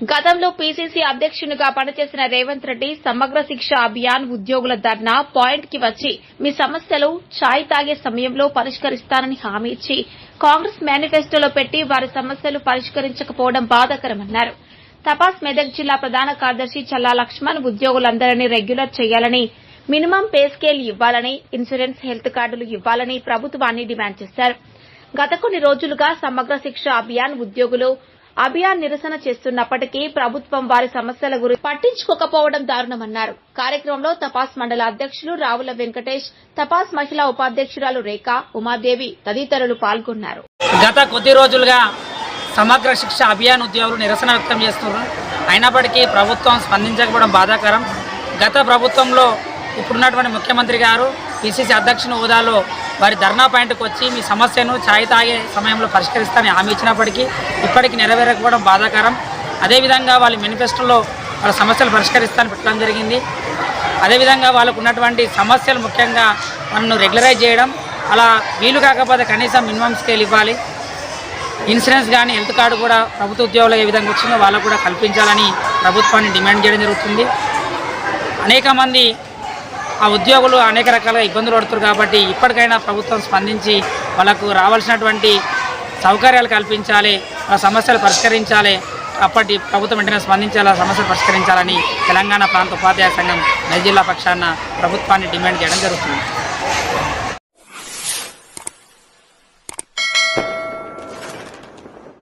గతంలో పీసీసీ అధ్యక్షునిగా పనిచేసిన రేవంత్ రెడ్డి సమగ్ర శిక్ష అభియాన్ ఉద్యోగుల ధర్నా పాయింట్కి వచ్చి మీ సమస్యలు ఛాయ్ తాగే సమయంలో పరిష్కరిస్తానని హామీ ఇచ్చి కాంగ్రెస్ మేనిఫెస్టోలో పెట్టి వారి సమస్యలు పరిష్కరించకపోవడం బాధాకరమన్నారు. తపాస్ మెదక్ జిల్లా ప్రధాన కార్యదర్శి చల్లా లక్ష్మణ్ ఉద్యోగులందరినీ రెగ్యులర్ చేయాలని మినిమం పే స్కేల్ ఇవ్వాలని ఇన్సూరెన్స్ హెల్త్ కార్డులు ఇవ్వాలని ప్రభుత్వాన్ని డిమాండ్ చేశారు. గత కొన్ని రోజులుగా సమగ్ర శిక్ష అభియాన్ ఉద్యోగులు అభియాన్ నిరసన చేస్తున్నప్పటికీ ప్రభుత్వం వారి సమస్యల గురించి పట్టించుకోకపోవడం దారుణమన్నారు. కార్యక్రమంలో తపాస్ మండల అధ్యక్షులు రావుల వెంకటేష్ తపాస్ మహిళా ఉపాధ్యక్షురాలు రేఖ ఉమాదేవి తదితరులు పాల్గొన్నారు. గత కొద్ది రోజులుగా సమగ్ర శిక్ష అభియాన్ ఉద్యోగులు నిరసన వ్యక్తం చేస్తున్నారు. అయినప్పటికీ ప్రభుత్వం స్పందించకపోవడం బాధాకరం. గత ప్రభుత్వంలో ఇప్పుడున్నటువంటి ముఖ్యమంత్రి గారు పిసిసి అధ్యక్షుని హోదాలో వారి ధర్నా పాయింట్కి వచ్చి మీ సమస్యను ఛాయ్ తాగే సమయంలో పరిష్కరిస్తానని హామీ ఇచ్చినప్పటికీ ఇప్పటికీ నెరవేరకపోవడం బాధాకరం. అదేవిధంగా వాళ్ళ మేనిఫెస్టోలో వాళ్ళ సమస్యలు పరిష్కరిస్తానని పెట్టడం జరిగింది. అదేవిధంగా వాళ్ళకు ఉన్నటువంటి సమస్యలు ముఖ్యంగా మనను రెగ్యులరైజ్ చేయడం అలా వీలు కాకపోతే కనీసం మినిమం స్కేల్ ఇవ్వాలి. ఇన్సూరెన్స్ కానీ హెల్త్ కార్డు కూడా ప్రభుత్వ ఉద్యోగులు ఏ విధంగా వచ్చిందో వాళ్ళకు కూడా కల్పించాలని ప్రభుత్వాన్ని డిమాండ్ చేయడం జరుగుతుంది. అనేక మంది ఆ ఉద్యోగులు అనేక రకాలుగా ఇబ్బందులు పడుతున్నారు కాబట్టి ఇప్పటికైనా ప్రభుత్వం స్పందించి వాళ్ళకు రావాల్సినటువంటి సౌకర్యాలు కల్పించాలి ఆ సమస్యలు పరిష్కరించాలి. అప్పటి ప్రభుత్వం వెంటనే స్పందించాలి ఆ సమస్యలు పరిష్కరించాలని తెలంగాణ ప్రాంత ఉపాధ్యాయ సంఘం నైజిల్లా పక్షాన ప్రభుత్వాన్ని డిమాండ్ చేయడం జరుగుతుంది.